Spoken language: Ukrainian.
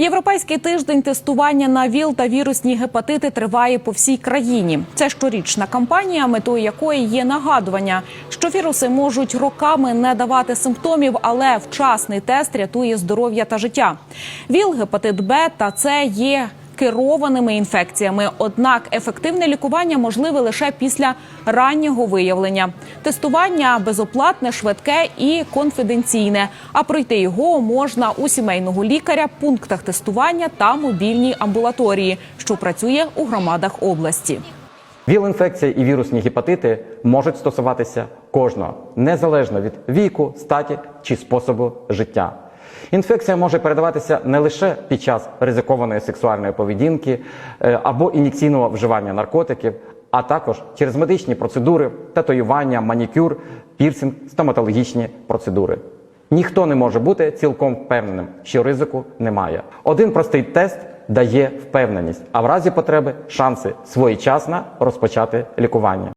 Європейський тиждень тестування на ВІЛ та вірусні гепатити триває по всій країні. Це щорічна кампанія, метою якої є нагадування, що віруси можуть роками не давати симптомів, але вчасний тест рятує здоров'я та життя. ВІЛ, гепатит Б та С є керованими інфекціями. Однак ефективне лікування можливе лише після раннього виявлення. Тестування безоплатне, швидке і конфіденційне. А пройти його можна у сімейного лікаря, пунктах тестування та мобільній амбулаторії, що працює у громадах області. ВІЛ-інфекція і вірусні гепатити можуть стосуватися кожного, незалежно від віку, статі чи способу життя. Інфекція може передаватися не лише під час ризикованої сексуальної поведінки е, або ін'єкційного вживання наркотиків, а також через медичні процедури, татуювання, манікюр, пірсинг, стоматологічні процедури. Ніхто не може бути цілком впевненим, що ризику немає. Один простий тест дає впевненість, а в разі потреби шанси своєчасно розпочати лікування.